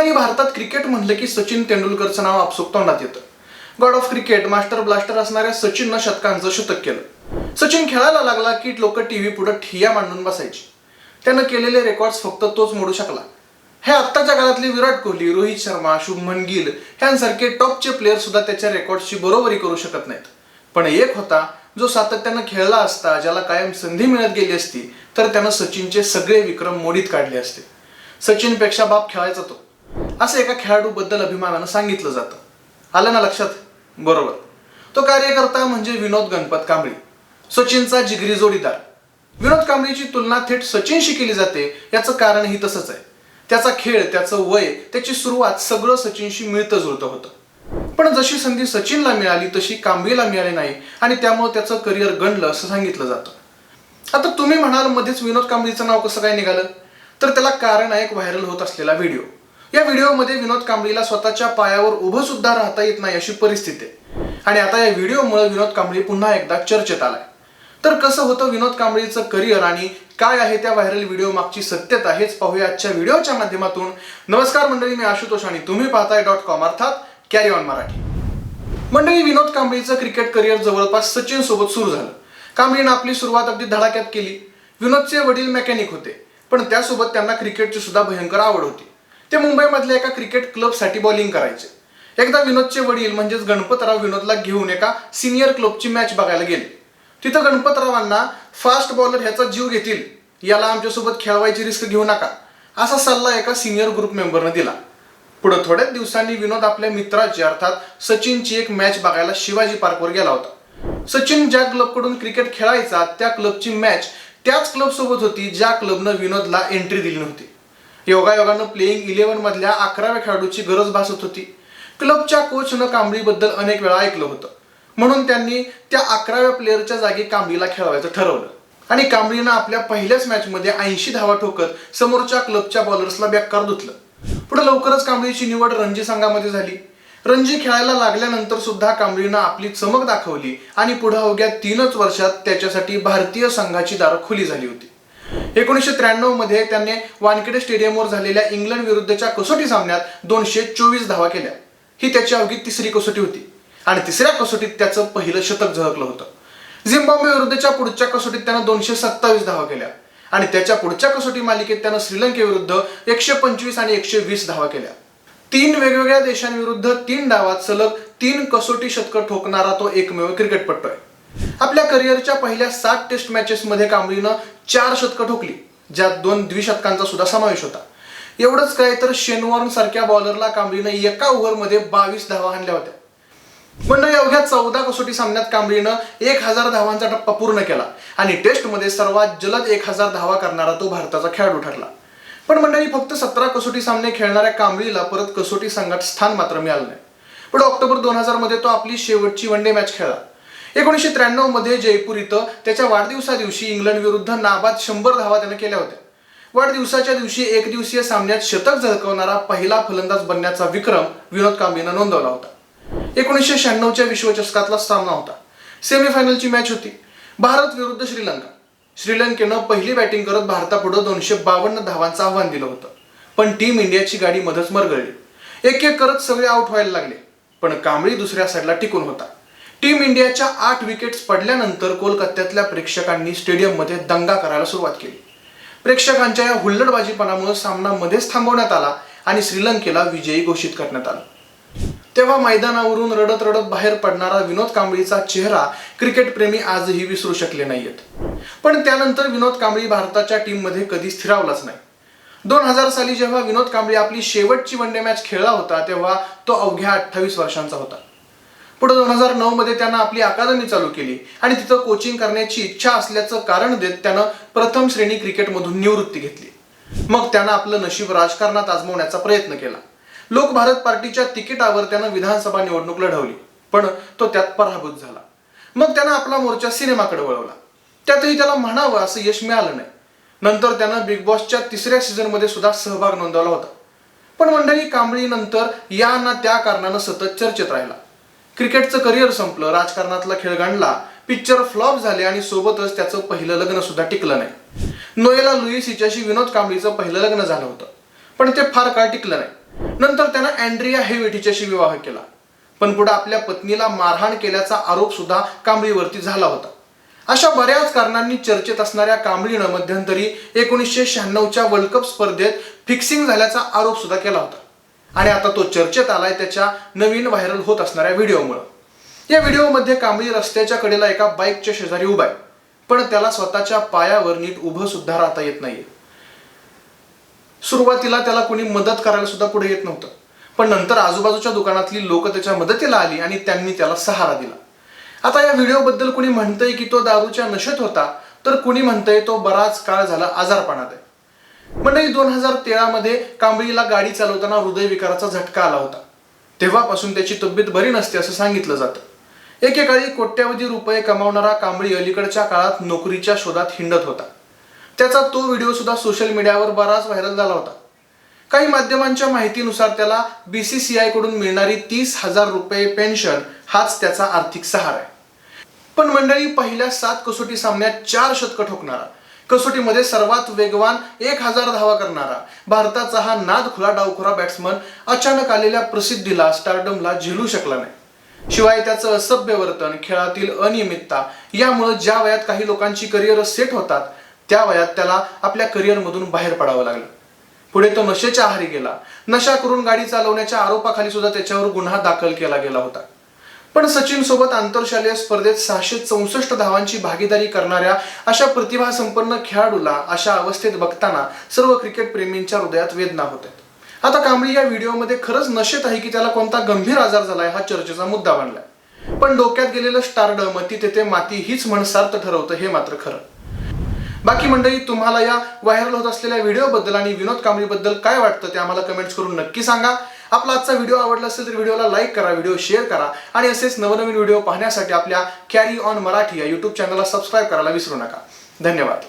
मंडळी भारतात क्रिकेट म्हणलं की सचिन तेंडुलकरचं नाव आपसूक तोंडात येतं. God of cricket master blaster असणाऱ्या सचिननं शतकांचं शतक केलं. सचिन खेळायला लागला की लोक टीव्ही पुढे ठिया मांडून बसायची. त्यानं केलेले रेकॉर्ड्स फक्त तोच मोडू शकला. हे आत्ताच्या काळातले विराट कोहली रोहित शर्मा शुभमन गिल यांसारखे टॉपचे प्लेअर सुद्धा त्याच्या रेकॉर्डची बरोबरी करू शकत नाहीत. पण एक होता जो सातत्यानं खेळला असता ज्याला कायम संधी मिळत गेली असती तर त्यानं सचिनचे सगळे विक्रम मोडीत काढले असते. सचिनपेक्षा बाप खेळायचा तो. असं एका खेळाडूबद्दल अभिमानानं सांगितलं जातं. आलं ना लक्षात? बरोबर. तो कार्यकर्ता म्हणजे विनोद गणपत कांबळी सचिनचा जिगरी जोडीदार. विनोद कांबळीची तुलना थेट सचिनशी केली जाते याचं कारणही तसंच आहे. त्याचा खेळ त्याचं वय त्याची सुरुवात सगळं सचिनशी मिळतं जुळतं होतं. पण जशी संधी सचिनला मिळाली तशी कांबळीला मिळाली नाही आणि त्यामुळे त्याचं करिअर गणलं असं सांगितलं जातं. आता तुम्ही म्हणाल मध्येच विनोद कांबळीचं नाव कसं काय निघालं? तर त्याला कारण आहे एक व्हायरल होत असलेला व्हिडिओ. या व्हिडिओमध्ये विनोद कांबळीला स्वतःच्या पायावर उभं सुद्धा राहता येत नाही अशी परिस्थिती आहे. आणि आता या व्हिडिओमुळे विनोद कांबळी पुन्हा एकदा चर्चेत आलाय. तर कसं होतं विनोद कांबळीचं करिअर आणि काय आहे त्या व्हायरल व्हिडिओ मागची सत्यता हेच पाहूया आजच्या व्हिडिओच्या माध्यमातून. नमस्कार मंडळी मी आशुतोष आणि तुम्ही पाहताय डॉट कॉम अर्थात कॅरी ऑन मराठी. मंडळी विनोद कांबळीचं क्रिकेट करिअर जवळपास सचिन सोबत सुरू झालं. कांबळीनं आपली सुरुवात अगदी धडाक्यात केली. विनोदचे वडील मेकॅनिक होते पण त्यासोबत त्यांना क्रिकेटची सुद्धा भयंकर आवड होती. ते मुंबईमधल्या एका क्रिकेट क्लबसाठी बॉलिंग करायचे. एकदा विनोदचे वडील म्हणजेच गणपतराव विनोदला घेऊन एका सिनियर क्लबची मॅच बघायला गेले. तिथं गणपतरावांना फास्ट बॉलर ह्याचा जीव घेतील. याला आमच्यासोबत खेळवायची रिस्क घेऊ नका असा सल्ला एका सिनियर ग्रुप मेंबरनं दिला. पुढे थोड्याच दिवसांनी विनोद आपल्या मित्राची अर्थात सचिनची एक मॅच बघायला शिवाजी पार्कवर गेला होता. सचिन ज्या क्लबकडून क्रिकेट खेळायचा त्या क्लबची मॅच त्याच क्लब सोबत होती ज्या क्लबनं विनोदला एंट्री दिली नव्हती. योगायोगानं प्लेईंग इलेव्हन मधल्या अकराव्या खेळाडूची गरज भासत होती. क्लबच्या कोचनं कांबळीबद्दल अनेक वेळा ऐकलं होतं. म्हणून त्यांनी त्या अकराव्या प्लेअरच्या जागी कांबळीला खेळवायचं ठरवलं. आणि कांबळीनं आपल्या पहिल्याच मॅचमध्ये ऐंशी धावा ठोकत समोरच्या क्लबच्या बॉलर्सला बेकार धुतलं. पुढे लवकरच कांबळीची निवड रणजी संघामध्ये झाली. रणजी खेळायला लागल्यानंतर सुद्धा कांबळीनं आपली चमक दाखवली आणि पुढे अवघ्या तीनच वर्षात त्याच्यासाठी भारतीय संघाची दारं खुली झाली होती. एकोणीसशे त्र्याण्णवमध्ये त्याने वानखेडे स्टेडियमवर झालेल्या इंग्लंड विरुद्धच्या कसोटी सामन्यात दोनशे चोवीस धावा केल्या. ही त्याची अवघी तिसरी कसोटी होती. आणि तिसऱ्या कसोटीत त्याचं पहिलं शतक झळकलं होतं. झिम्बाब्वे विरुद्धच्या पुढच्या कसोटीत त्यानं दोनशे सत्तावीस धावा केल्या. आणि त्याच्या पुढच्या कसोटी मालिकेत त्यानं श्रीलंकेविरुद्ध एकशे पंचवीस आणि एकशे वीस धावा केल्या. तीन वेगवेगळ्या देशांविरुद्ध तीन डावात सलग तीन कसोटी शतकं ठोकणारा तो एकमेव क्रिकेटपटू आहे. आपल्या करिअरच्या पहिल्या सात टेस्ट मॅचेसमध्ये कांबळीनं चार शतकं ठोकली ज्यात दोन द्विशतकांचा सुद्धा समावेश होता. एवढंच काय तर शेनवॉर्न सारख्या बॉलरला कांबळीनं एका ओव्हरमध्ये बावीस धावा आणल्या होत्या. मंडळी अवघ्या चौदा कसोटी सामन्यात कांबळीनं एक हजार धावांचा टप्पा पूर्ण केला आणि टेस्टमध्ये सर्वात जलद एक हजार धावा करणारा तो भारताचा खेळाडू ठरला. पण मंडळी फक्त सतरा कसोटी सामने खेळणाऱ्या कांबळीला परत कसोटी संघात स्थान मात्र मिळालं नाही. पण ऑक्टोबर दोन हजारमध्ये तो आपली शेवटची वनडे मॅच खेळला. एकोणीसशे त्र्याण्णवमध्ये जयपूर इथं त्याच्या वाढदिवसा दिवशी इंग्लंड विरुद्ध नाबाद शंभर धावा त्यानं केल्या होत्या. वाढदिवसाच्या दिवशी एक दिवसीय सामन्यात शतक झळकवणारा पहिला फलंदाज बनण्याचा विक्रम विनोद कांबळीनं नोंदवला होता. एकोणीसशे शहाण्णवच्या विश्वचषकातला सामना होता. सेमीफायनलची मॅच होती. भारत विरुद्ध श्रीलंका. श्रीलंकेनं पहिली बॅटिंग करत भारतापुढं दोनशे बावन्न धावांचं आव्हान दिलं होतं. पण टीम इंडियाची गाडी मध्येच मरगळली. एक एक करत सगळे आउट व्हायला लागले. पण कांबळी दुसऱ्या साईडला टिकून होता. टीम इंडियाच्या आठ विकेट्स पडल्यानंतर कोलकात्यातल्या प्रेक्षकांनी स्टेडियममध्ये दंगा करायला सुरुवात केली. प्रेक्षकांच्या या हुल्लडबाजीपणामुळे सामना मध्येच थांबवण्यात आला आणि श्रीलंकेला विजयी घोषित करण्यात आला. तेव्हा मैदानावरून रडत रडत बाहेर पडणारा विनोद कांबळीचा चेहरा क्रिकेटप्रेमी आजही विसरू शकले नाहीयेत. पण त्यानंतर विनोद कांबळी भारताच्या टीममध्ये कधी स्थिरावलाच नाही. दोन हजार साली जेव्हा विनोद कांबळी आपली शेवटची वनडे मॅच खेळला होता तेव्हा तो अवघ्या अठ्ठावीस वर्षांचा होता. पुढे दोन हजार नऊ मध्ये त्यानं आपली अकादमी चालू केली. आणि तिथं कोचिंग करण्याची इच्छा असल्याचं कारण देत त्यानं प्रथम श्रेणी क्रिकेटमधून निवृत्ती घेतली. मग त्यानं आपलं नशीब राजकारणात आजमवण्याचा प्रयत्न केला. लोक भारत पार्टीच्या तिकिटावर त्यानं विधानसभा निवडणूक लढवली. पण तो त्यात पराभूत झाला. मग त्यानं आपला मोर्चा सिनेमाकडे वळवला. त्यातही त्याला म्हणावं असं यश मिळालं नाही. नंतर त्यानं बिग बॉसच्या तिसऱ्या सीझनमध्ये सुद्धा सहभाग नोंदवला होता. पण मंडळी कांबळीनंतर या ना त्या कारणानं सतत चर्चेत राहिला. क्रिकेटचं करिअर संपलं राजकारणातला खेळ गाणला पिक्चर फ्लॉप झाले आणि सोबतच त्याचं पहिलं लग्न सुद्धा टिकलं नाही. नोएला लुईस हिच्याशी विनोद कांबळीचं पहिलं लग्न झालं होतं पण ते फार काळ टिकलं नाही. नंतर त्यानं अँड्रिया हेवेट हिच्याशी विवाह केला. पण पुढे आपल्या पत्नीला मारहाण केल्याचा आरोप सुद्धा कांबळीवरती झाला होता. अशा बऱ्याच कारणांनी चर्चेत असणाऱ्या कांबळीनं मध्यंतरी एकोणीसशे शहाण्णवच्या वर्ल्ड कप स्पर्धेत फिक्सिंग झाल्याचा आरोप सुद्धा केला होता. आणि आता तो चर्चेत आलाय त्याच्या नवीन व्हायरल होत असणाऱ्या व्हिडिओमुळं. या व्हिडिओमध्ये कांबळी रस्त्याच्या कडेला एका बाईकच्या शेजारी उभा आहे. पण त्याला स्वतःच्या पायावर नीट उभं सुद्धा राहता येत नाहीये. सुरुवातीला त्याला कोणी मदत करायला सुद्धा पुढे येत नव्हतं. पण नंतर आजूबाजूच्या दुकानातली लोक त्याच्या मदतीला आली आणि त्यांनी त्याला सहारा दिला. आता या व्हिडिओबद्दल कोणी म्हणतंय की तो दारूच्या नशेत होता तर कुणी म्हणतंय तो बराच काळ झाला आजारपणात आहे. मंडळी दोन हजार तेरामध्ये कांबळीला गाडी चालवताना हृदयविकाराचा झटका आला होता. तेव्हापासून त्याची तब्येत बरी नसते असं सांगितलं जातं. एकेकाळी कोट्यावधी रुपये कमावणारा कांबळी अलीकडच्या काळात नोकरीच्या शोधात हिंडत होता. त्याचा तो व्हिडिओ सुद्धा सोशल मीडियावर बराच व्हायरल झाला होता. काही माध्यमांच्या माहितीनुसार त्याला बीसीसीआयकडून मिळणारी तीस हजार रुपये पेन्शन हाच त्याचा आर्थिक सहारा आहे. पण मंडळी पहिल्या सात कसोटी सामन्यात चार शतकं ठोकणारा कसोटीमध्ये सर्वात वेगवान एक हजार धावा करणारा भारताचा हा नाद खुला डावखुरा बॅट्समन अचानक आलेल्या प्रसिद्धीला स्टारडमला झेलू शकला नाही. शिवाय त्याचं असभ्य वर्तन खेळातील अनियमितता यामुळे ज्या वयात काही लोकांची करिअर सेट होतात त्या वयात त्याला आपल्या करिअरमधून बाहेर पडावं लागलं. पुढे तो नशेच्या आहारी गेला. नशा करून गाडी चालवण्याच्या आरोपाखाली सुद्धा त्याच्यावर गुन्हा दाखल केला गेला होता. पण सचिन सोबत आंतरशालेय स्पर्धेत सहाशे चौसष्ट धावांची भागीदारी करणाऱ्या अशा प्रतिभा संपन्न खेळाडूला अशा अवस्थेत बघताना सर्व क्रिकेट प्रेमींच्या हृदयात वेदना होतात आता कांबळी या व्हिडिओमध्ये खरंच नशेत आहे की त्याला कोणता गंभीर आजार झालाय हा चर्चेचा मुद्दा बनलाय. पण डोक्यात गेलेलं स्टारडम ती तेथे माती हीच मनसार्थ ठरवतं हे मात्र खरं. बाकी मंडळी तुम्हाला या व्हायरल होत असलेल्या व्हिडिओबद्दल आणि विनोद कांबळीबद्दल काय वाटतं ते आम्हाला कमेंट्स करून नक्की सांगा. आपला आजचा व्हिडिओ आवडला असेल तर व्हिडिओला लाईक करा व्हिडिओ शेअर करा आणि असेच नवनवीन व्हिडिओ पाहण्यासाठी आपल्या कॅरी ऑन मराठी या युट्यूब चॅनलला सबस्क्राईब करायला विसरू नका. धन्यवाद.